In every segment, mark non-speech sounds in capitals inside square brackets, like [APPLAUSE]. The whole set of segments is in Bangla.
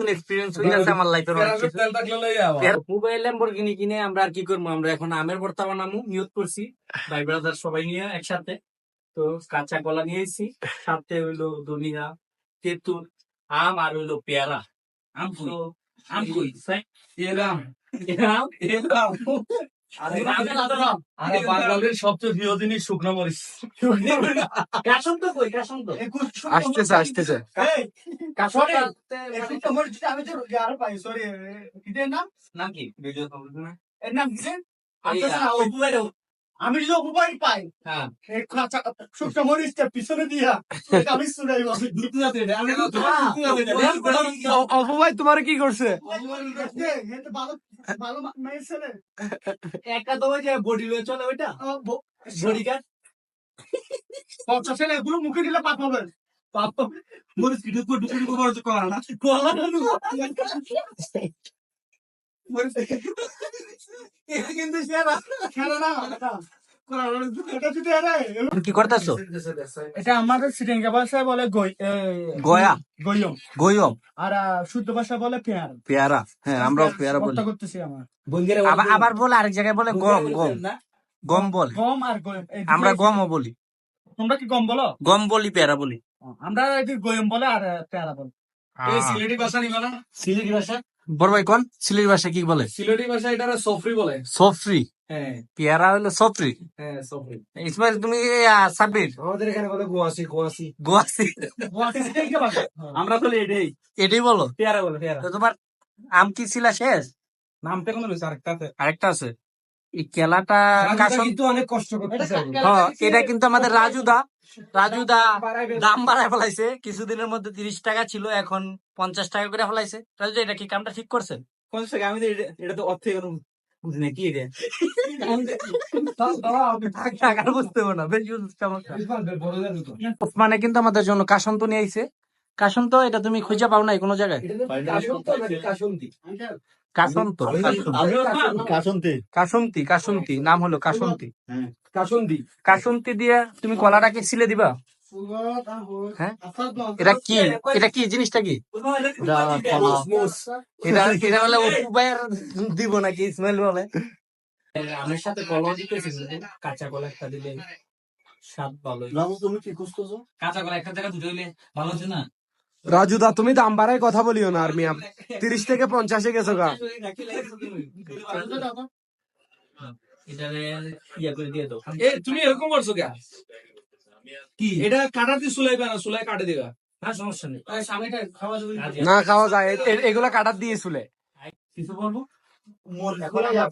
নতুন এক্সপিরিয়েন্স হয়ে গেছে আমার লাইফের অনেক কিছু। তেল থাকলে লইয়া আবার। এর মোবাইল ল্যাম্বরগিনি কিনে আমরা আর কি করব আমরা এখন আমের ভর্তা বানামু নিয়োগ করছি ভাই ব্রাদার সবাই নিয়ে একসাথে তো কাঁচা কলা নিয়েছি এসেছি সাথে হইল দুনিয়া তেঁতুল আম আর হইল পেয়ারা আম আম কই? সাই- এরাম এরাম এলাম। আরে আরে আরে বাঙালির সবচেয়ে প্রিয় জিনিস শুকনো মরিচ। [LAUGHS] কাশন তো কই কাশন তো? আসতেছে আসতেছে। কাশনটা নাকি ভিডিও না? আমি যদি উপবাই পাই হ্যাঁ। শুকনো মরিচটা পিছনে দিয়া। আমি শুনাইব অপভাই তোমার কি করছে? একটা তো ওই যে বডি লয়ে চলে ওইটা? বডি পচা ছেলে এগুলো মুখে দিলে পাপ হবে। পাপ মরিচ কি ঢুকবো ঢুকবো ঢুকবো করে করা না? কলা না এটা কিন্তু সেরা না আরে কি করতেছো? এটা আমাদের শ্রীলঙ্কা ভাষায় বলে গয়া। গইয়ম গয়ম। আর আহ, শুদ্ধ ভাষা বলে পেয়ার। পেয়ারা। হ্যাঁ আমরাও পেয়ারা বলি। করতেছি আমার। আবার আবার বলে আরেক জায়গায় বলে গম গম। গম বলে। গম আর দুটোই- আমরা গমও বলি। তোমরা কি গম বলো? গম বলি পেয়ারা বলি। আমরা গয়ম বলে আর পেয়ারা বলে। এই সিলেটি ভাষা নিবা না। সিলেটি ভাষা? বড় ভাই কোন? সিলেটি ভাষা কি বলে? সিলেটি ভাষা এটা সফরি বলে। সফরি? হ্যাঁ। পেয়ারা হলো সফরি? হ্যাঁ সফরি। ইসমাইল তুমি সাব্বির? আমাদের এখানে বলে গোয়াসি গোয়াসি। গোয়াসি? আমরা তো এটাই এটাই বলো? পেয়ারা বলে পেয়ারা। তোমার আম কি ছিল শেষ? নামটা কোন রয়েছে? আরেকটা আরেকটা আছে। এই কেলাটা কিন্তু অনেক কষ্ট করতেছে। হ্যাঁ, এটা কিন্তু আমাদের রাজুদা রাজুদা দাম বাড়ায় ফেলাইছে। কিছুদিনের মধ্যে তিরিশ টাকা ছিল এখন পঞ্চাশ টাকা করে ফেলাইছে। রাজু এটা কি কামটা ঠিক করছেন? কোন থেকে আমি তো এটা- তো অর্থ এখন বুঝি না কি এটা? বুঝতে পারব না চমৎকার। ওসমানে কিন্তু আমাদের জন্য কাশন্ত নিয়ে আইছে। কাশন্ত এটা তুমি খুঁজে পাও নাই কোনো জায়গায়? কাশন্ত কাসন্তি কাসন্তি কাসন্তি নাম হলো কাসন্তি কাসন্দি কাসন্তি দিয়ে তুমি কলাটাকে ছিলে দিবা? হ্যাঁ? এটা কি? এটা কি? জিনিসটা কি? এটা এটা বলে উপায়ের দিব নাকি? বলে। আমের সাথে কলা দিতেছি কাঁচা কলা একটা দিলে স্বাদ ভালো তুমি কি খুঁজতেছো? কাঁচা কলা একটা জায়গা দুটো হইলে ভালো হচ্ছে না? রাজুদা তুমি দাম বাড়ায় কথা বলিও না আর মিয়া। তিরিশ থেকে পঞ্চাশে গেছো গা। এটারে দিয়ে দাও এ তুমি এরকম করছ কে কি? এটা কাটাতে সুলাইবে না সুলাই কাটে দিবা। না সমস্যা নেই। খাওয়া না খাওয়া যায়। এগুলা কাটার দিয়ে কিছু বলব?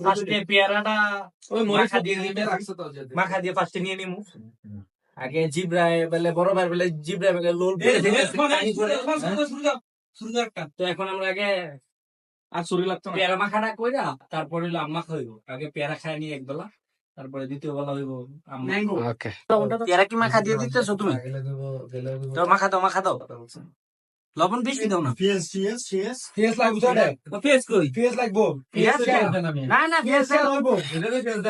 ফার্স্টে পেয়ারাটা ওই মাখা দিয়ে দিবে। রাখছো মাখা দিয়ে ফার্স্টে নিয়ে নিমু। আগে জিব্রায় বেলে বড় ভাই বেলে জিব্রায় বেলে লোল। তো এখন আমরা আগে আর শরীর লাগতো না। পেয়ারা মাখাটা কইরা তারপরে হইল আম্মা খাইবো আগে পেয়ারা খাই নিয়ে এক বেলা তারপরে দ্বিতীয় বেলা হইব পেয়ারা কি মাখা দিয়ে দিতেছো তুমি? তো মাখা দাও মাখা দাও। লবণ বেশি দাও না পিএস পিএস পিএস ফেস লাগবো তো এটা পেঁয়াজ কই পিএস লাগবো পেঁয়াজ কেন? না না পেঁয়াজ কেন?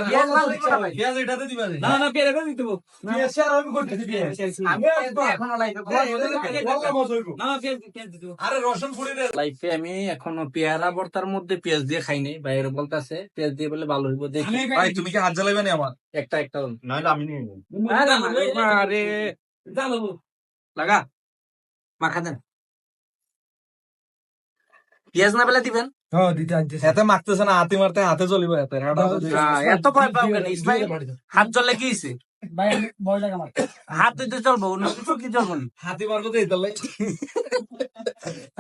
পেঁয়াজ মাল দিতে হবে। পেঁয়াজ এটাতে দিবা না না পেয়ারা করে দিতে পিএস আর আমি করতে পিএস আমি এখনও লাইফে না না পেঁয়াজ পেঁয়াজ দিতে আরে রসুন ফুড়ি দে লাইফে আমি এখনও পেয়ারা ভর্তার মধ্যে পেঁয়াজ দিয়ে খাই নাই বাইরে বলতেছে পেঁয়াজ দিয়ে বলে ভালো হইব দেখি ভাই তুমি কি হাত জ্বালাইবে না আমার একটা একটা নাহলে আমি নিয়ে নেব আরে জ্বালাবো লাগা মাখা দেন পেঁয়াজ না বেলা দিবেন? এতে না হাতে মারতে হাতে জ্বলিব এতে এত ভয় পাও কেন ইসমাইল হাত জ্বলে কি হইছে? ভাই আমি ভয় লাগে আমার হাত দিতে চলবো অন্য কিছু কি চলবো হাতি মারবো তো এতালে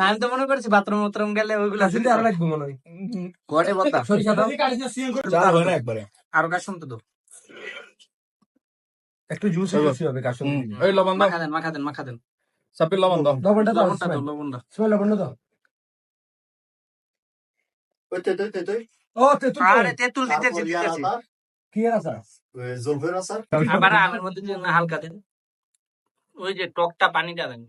আমি তো মনে করছি বাথরুম বাথরুম গেলে ওইগুলো আরও লাগবে মনে। হয় ঘরে বলতা চার একবারে আরও কাজ শুনতে তো একটু জুস লবণ দাও। মাখা দেন মাখা দেন মাখা দেন। চাপির লবণ দাও। লবণটা দাও লবণটা দাও লবণটা। সময় লবণটা দাও ও তেতুল আরে তেঁতুল দিতেছি দিতেছি কি এর আছে আবার আমের মধ্যে দিয়ে হালকা দেন ওই যে টকটা পানিটা দেন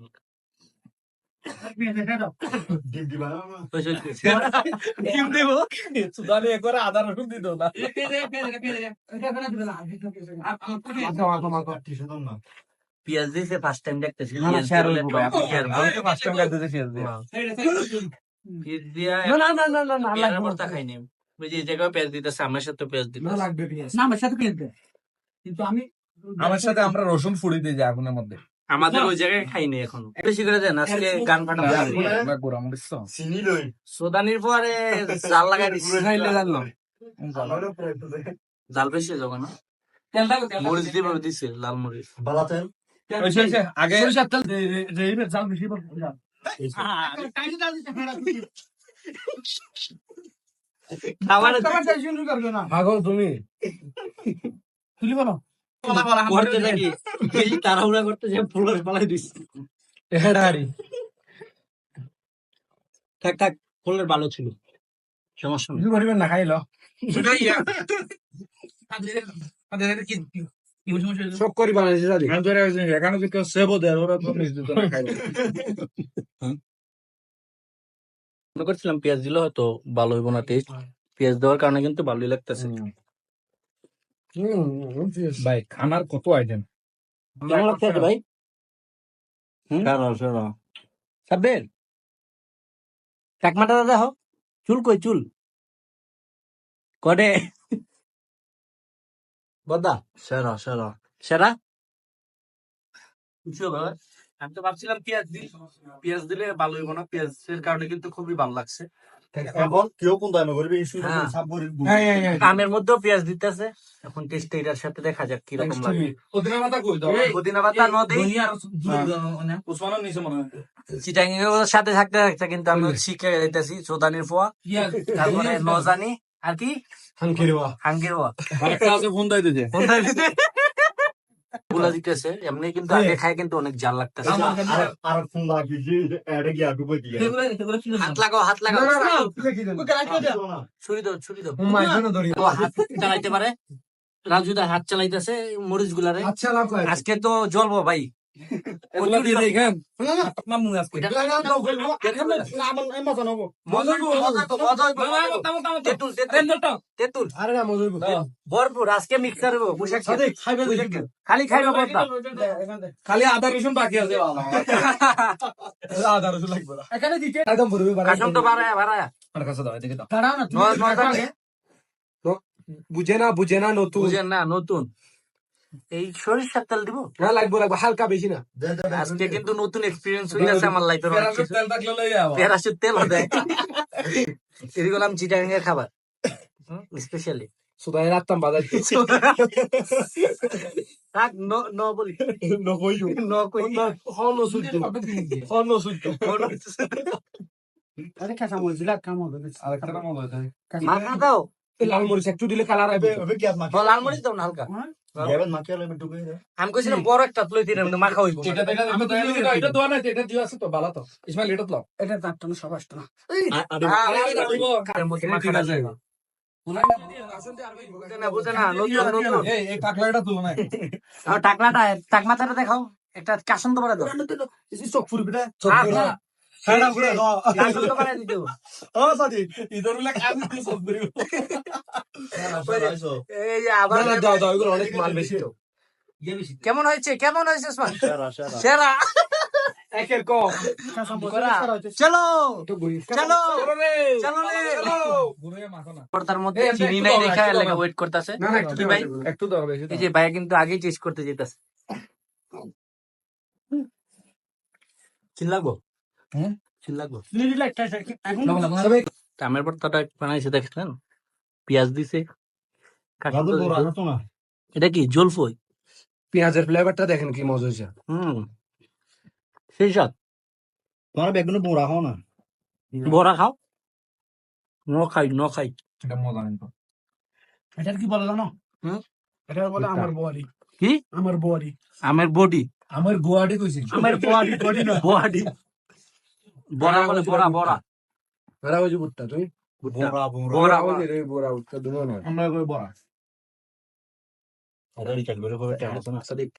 আদা রসুন দিত না পেঁয়াজ দিয়েছে ফার্স্ট টাইম দেখতেছি পেঁয়াজ share দিলে হইবো ভাই, টক আপনি share আমি তো first time গাইতেছি পেঁয়াজ দিয়ে। পেঁয়াজ দিয়া না না না না না না। পেয়ারা ভর্তা খাইনি। ওই যে জায়গায় পেঁয়াজ দিতেছে আমার সাথে পেঁয়াজ না লাগবে পেঁয়াজ। না আমার সাথে পেঁয়াজ দেয় কিন্তু আমি আমার সাথে আমরা রসুন ফুড়ি দিয়ে যাই আগুনের মধ্যে। আমাদের ওই জায়গায় খাইনি এখনও। বেশি করে দেন আজকে গান ফাটা আমরা গোড়া সোদানির পরে জাল লাগাই খাইলে জাল বেশি যাবে না? মরিচ দিয়ে দিছে লাল মরিচ। আগে সরিষার তেল জাল বেশি তুমি? তুলি বলো। করতে তাড়াহুড়া যে ফুলের পালাই দিছি। থাক থাক ফুলের ভালো ছিল। সমস্যা করিবেন না খাইলো সব করি বানাইছে এখানে যদি কেউ সেবও দেয় ওরা তো নিজ দিত না খাইলো। মনে করছিলাম পেঁয়াজ দিলে হয়তো ভালো হইব না টেস্ট পেঁয়াজ দেওয়ার কারণে কিন্তু ভালোই লাগতেছে। ভাই খানার কত আইটেম কেমন লাগতেছে ভাই? সাব্বের চাকমাটা দাদা হো চুল কই চুল? কডে বদা সেরা সেরা। সেরা? আমি তো ভাবছিলাম পেঁয়াজ দিই। পেঁয়াজ দিলে ভালো হইব না। পেঁয়াজের কারণে কিন্তু খুবই ভালো লাগছে। এখন কেউ কোন দামে করবে? ইস্যু হ্যাঁ। সাবরিক আমের মধ্যেও পেঁয়াজ দিতেছে। এখন টেস্ট এটার সাথে দেখা যাক কীরকম লাগে। পুদিনা পাতা কই দাও? পুদিনা পাতা নদী। উসমানের নিচে মনে হয়। সাথে থাকতে থাকতে কিন্তু আমি শিখে যাইতেছি। সোদানির ফোয়া তারপরে নজানি। আর কি? হাঙ্কিরবা হাঙ্গের ফোয়া আরেকটা আছে ফোন দাই দিতে গুলা দিতেছে এমনি কিন্তু আগে খায় কিন্তু অনেক জাল লাগতেছে। আর ফোন লাগি যে এড়ে গিয়া দিয়ে হাত লাগাও হাত লাগাও। ছুরি দাও ছুরি দাও। হাত চালাইতে পারে। রাজু দা হাত চালাইতেছে মরিচ গুলারে আচ্ছা আজকে তো জ্বলবো ভাই। বুঝে সাদিক, খাইবে তো দেখবে। খালি খাইবে বর্তা খালি আদা রসুন বাকি আছে আদা রসুন লাগবে না। এখানে দিতে একদম ভরবে তো বাড়ায় বাড়ায় কাছে দাও এদিকে দাও দাঁড়াও না তুমি নয় নয় বুঝে না বুঝে না নতুন বুঝেন না নতুন এই সরিষার তেল দিব? না লাগবে লাগবে হালকা বেশি না। আজকে কিন্তু নতুন এক্সপিরিয়েন্স হয়ে গেছে আমার লাইফের প্যারাসুট তেল দেয়। [LAUGHS] এদিকে হলাম চিটাগাং এর খাবার স্পেশালি সুদাই রাখতাম বাজার থাক ন ন বলি। [LAUGHS] ন কই। হন সুইতো হন সুইতো আরে কাঁচা মরিচ দিলে কাম হবে বেশি। আরেকটা মাখা দাও। লাল মরিচ একটু দিলে কালার ও, লাল মরিচ দাও না হালকা। গেবেন মাকে লবে ডুবে আমি কইছিলাম বড় একটা তুলে দিলাম কিন্তু মাখা হইব এটা দেখা আমি তো এটা এটা দোয়া নাই এটা দিও আছে তো ভালো তো। ইসমাইল এটা দাও। এটা চারটা না সব আসতো না। বুঝে না বুঝে না নতুন নতুন। এই এই কাকলাটা তুলো না আর টাকলাটা টাকমাথাটা দেখাও একটা কাসন তো বাড়া দাও। চোখ ফুরবে কেমন হয়েছে? কেমন হয়েছে সেরা একের কম। চলো! চলো! চলো মধ্যে চিনি নাই দেখা একটু ওয়েট করতেছে। না না একটু কি ভাই? একটু দাও বেশি এই যে ভাইয়া কিন্তু করতে যেতেছে। চিন লাগবো এখন আমের ভর্তাটা বানাইছে দেখছেন? পেঁয়াজ দিছে এটা কি জলফই পেঁয়াজের ফ্লেভারটা দেখেন কি মজা হয়েছে হুম। সেই সাথ তোমার বেগুন বড় হও না? বড়া খাও? ন খাই ন খাই। এটা মজা নেই এটার কি বলে জানো? হুম? এটা বলে আমার বোয়ারি। কি? আমার বোয়ারি। আমের বডি। আমার গোয়াডি কইছি। আমার বোয়ারি। বডি না বডি বড়া বলে বড়া বড়া। বেড়া। হয়েছে বুটটা তুমি? বড় বড়। বড়া রে বড়া উঠটা দুনো না আমরা কই বড়া। আরে রিচার্জ করে করে টাকা আছে না সাদিক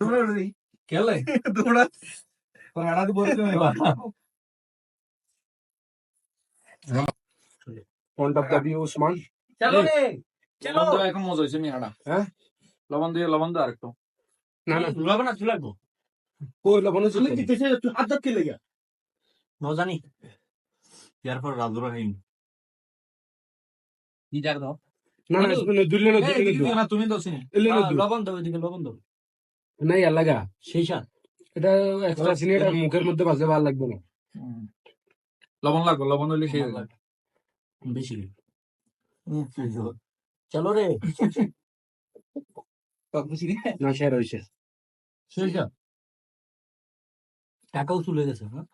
কেলে তোমরা তোমরা আড়া দি বলতে front of the view Usman চলো রে চলো। লবণ দিয়ে এখন মজা হইছে মি আড়া হ্যাঁ? লবণ দিয়ে লবণ দিয়ে আরেকটু। না না। লাগবো না লাগবো? কই লবণ তুই হাত ধর কি লেগে মজা নি এরপর রাজু রহিম কি দাও? না না শুনে দুলে না দুলে না তুমি দোষিনি দুলে না দুলে লবণ দাও এদিকে লবণ দাও। সেই সাত। এটা এক্সট্রা সিনে এটা মুখের মধ্যে বাজলে ভালো লাগবে না। লবণ লাগবে লবণ হইলে খেয়ে বেশি চলো রে। না শেয়ার হয়েছে সেই টাকাও চলে গেছে হ্যাঁ?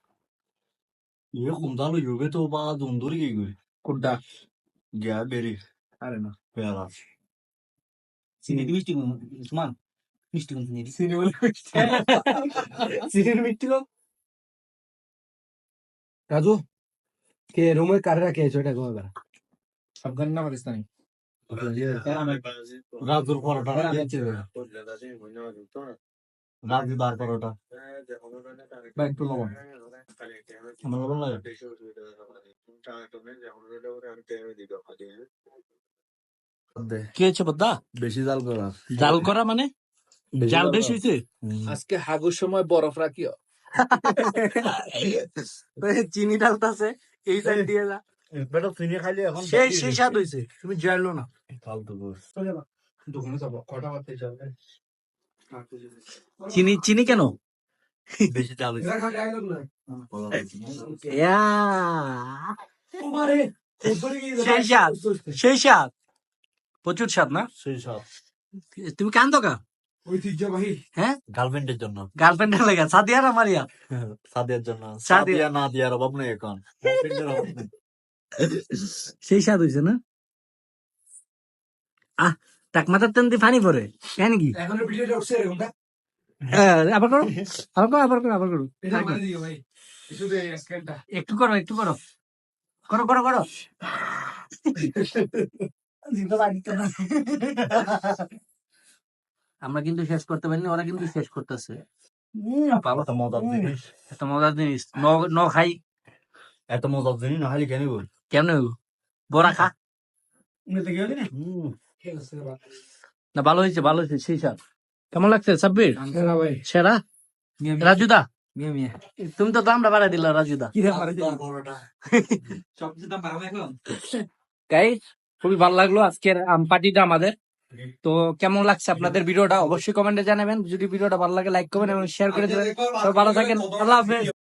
ইয়ে কুমদালো ইয়োগে তো বা দুন্দুরি কি গই কোনটা গ্যা বেরি আরে না পেয়ারা চিনি মিষ্টি উসমান মিষ্টি কোন চিনি চিনি বলে চিনির মিষ্টি কম রাজু কে রুমে কারে রাখে আছো এটা কবে আফগানি না পাকিস্তানি রাজুর পরোটা রাজু দার পরোটা। বা একটু লবণ। আমার লবণ লাগে কি হয়েছে বদ্দা বেশি জাল করা। জাল করা মানে? জাল বেশি হয়েছে? আজকে হাগুর সময় বরফ রাখিও। চিনি ডালতাছে এই সাইড দিয়ে যা। বেটা চিনি খাইলে এখন সেই সেই স্বাদ তুমি জানলো না। ফালতু দোকানে যাব। কটা বাজতে যাবে চিনি চিনি কেন? বেশি সেই স্বাদ সেই স্বাদ। প্রচুর স্বাদ না? সেই তুমি কান্দো কা ঐতিহ্যবাহী। গার্লফ্রেন্ডের জন্য। গার্লফ্রেন্ডের লেগে সাদিয়ার জন্য। সাদিয়া। না দিয়ার অভাব নেই এখন। সেই স্বাদ হয়েছে না? আহ টাক মাথার তেন দিয়ে পানি পরে। কেন কি এখন ভিডিওটা উঠছে এরকমটা হ্যাঁ, আবার করো। আবার করো আবার করো আবার করো। স্ক্যানটা। একটু করো একটু করো। করো করো করো। আমরা কিন্তু শেষ করতে পারিনি ওরা কিন্তু শেষ করতেছে। বাবা তো মজার জিনিস। এত মজার জিনিস। ন- খাই। এত মজার জিনিস না খালি কেন বল কেমন বড়া খা। হুম না ভালো হয়েছে ভালো হয়েছে সেই কেমন লাগছে সাব্বির? সেরা রাজুদা? তুমি তো দামটা বাড়াই দিলা রাজুদা। খুবই ভালো লাগল আজকের আম পার্টিটা আমাদের। তো কেমন লাগছে আপনাদের ভিডিওটা? অবশ্যই কমেন্টে জানাবেন। যদি ভিডিওটা ভালো লাগে লাইক করবেন এবং শেয়ার করে দেবেন। তো ভালো থাকেন। আল্লাহ হাফেজ।